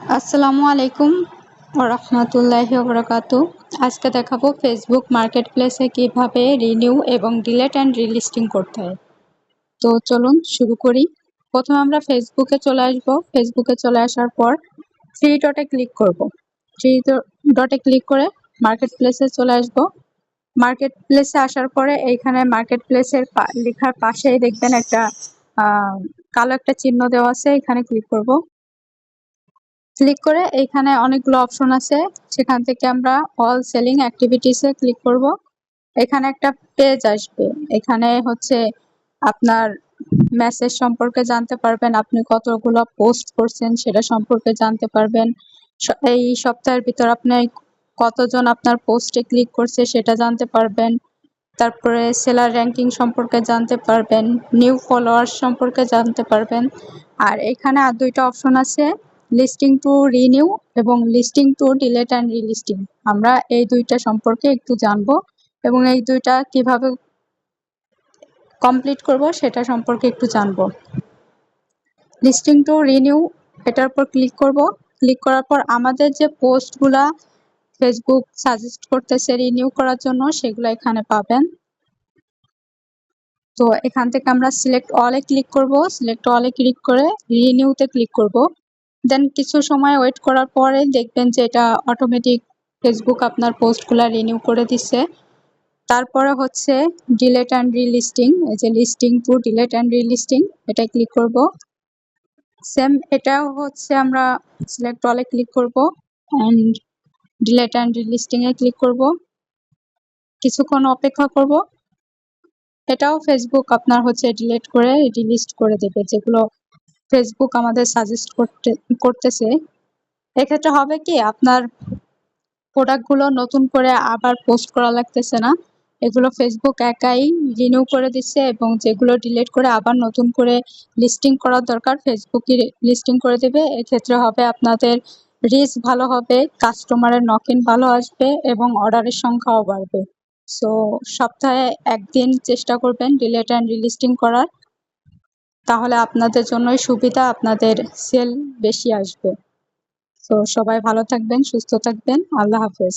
আসসালামু আলাইকুম রহমতুল্লাহি বরকাতু আজকে দেখাবো ফেসবুক মার্কেট প্লেসে কীভাবে রিনিউ এবং ডিলেট অ্যান্ড রিলিস্টিং করতে হয়। তো চলুন শুরু করি। প্রথমে আমরা ফেসবুকে চলে আসব। ফেসবুকে চলে আসার পর থ্রি ডটে ক্লিক করব। থ্রি ডটে ক্লিক করে মার্কেট প্লেসে চলে আসব। মার্কেট প্লেসে আসার পরে এইখানে মার্কেট প্লেসের লেখার পাশেই দেখবেন একটা কালো একটা চিহ্ন দেওয়া আছে। এখানে ক্লিক করব। ক্লিক করে এইখানে অনেকগুলো অপশন আছে। সেখান থেকে আমরা অল সেলিং অ্যাক্টিভিটিসে ক্লিক করব। এখানে একটা পেজ আসবে। এখানে হচ্ছে আপনার মেসেজ সম্পর্কে জানতে পারবেন, আপনি কতগুলো পোস্ট করছেন সেটা সম্পর্কে জানতে পারবেন। এই সপ্তাহের ভিতর আপনি কতজন আপনার পোস্টে ক্লিক করছে সেটা জানতে পারবেন। তারপরে সেলার র্যাঙ্কিং সম্পর্কে জানতে পারবেন নিউ ফলোয়ার্স সম্পর্কে জানতে পারবেন। আর এখানে আর দুইটা অপশন আছে। লিস্টিং টু রিনিউ এবং listing to delete and relisting আমরা এই দুইটা সম্পর্কে একটু জানব এবং এই দুইটা কীভাবে কমপ্লিট করব সেটা সম্পর্কে একটু জানব। লিস্টিং টু রিনিউ এটার উপর ক্লিক করব। ক্লিক করার পর আমাদের যে পোস্টগুলা ফেসবুক সাজেস্ট করতেছে রিনিউ করার জন্য সেগুলো এখানে পাবেন। তো এখান থেকে আমরা সিলেক্ট অলে ক্লিক করব। সিলেক্ট অলে ক্লিক করে রিনিউতে ক্লিক করব। দেন কিছু সময় ওয়েট করার পরে দেখবেন যে এটা অটোমেটিক ফেসবুক আপনার পোস্টগুলো রিনিউ করে দিচ্ছে তারপরে হচ্ছে ডিলেট অ্যান্ড রিলিস্টিং এই যে listing to delete and relisting এটা ক্লিক করব। সেম এটাও হচ্ছে আমরা সিলেক্ট অলে ক্লিক করব অ্যান্ড ডিলেট অ্যান্ড রিলিস্টিংয়ে ক্লিক করব। কিছুক্ষণ অপেক্ষা করব। এটাও ফেসবুক আপনার হচ্ছে ডিলেট করে রিলিস্ট করে দেবে, যেগুলো ফেসবুক আমাদের সাজেস্ট করতে, করতেছে। এক্ষেত্রে হবে কি, আপনার প্রোডাক্টগুলো নতুন করে আবার পোস্ট করা লাগতেছে না। এগুলো ফেসবুক একাই রিনিউ করে দিচ্ছে এবং যেগুলো ডিলিট করে আবার নতুন করে লিস্টিং করার দরকার ফেসবুকই লিস্টিং করে দেবে। এক্ষেত্রে হবে আপনাদের রিচ ভালো হবে কাস্টমারের নকিন ভালো আসবে এবং অর্ডারের সংখ্যাও বাড়বে। সো সপ্তাহে একদিন চেষ্টা করবেন ডিলেট অ্যান্ড রিলিস্টিং করার। তাহলে আপনাদের জন্যই সুবিধা, আপনাদের সেল বেশি আসবে। তো সবাই ভালো থাকবেন, সুস্থ থাকবেন। আল্লাহ হাফেজ।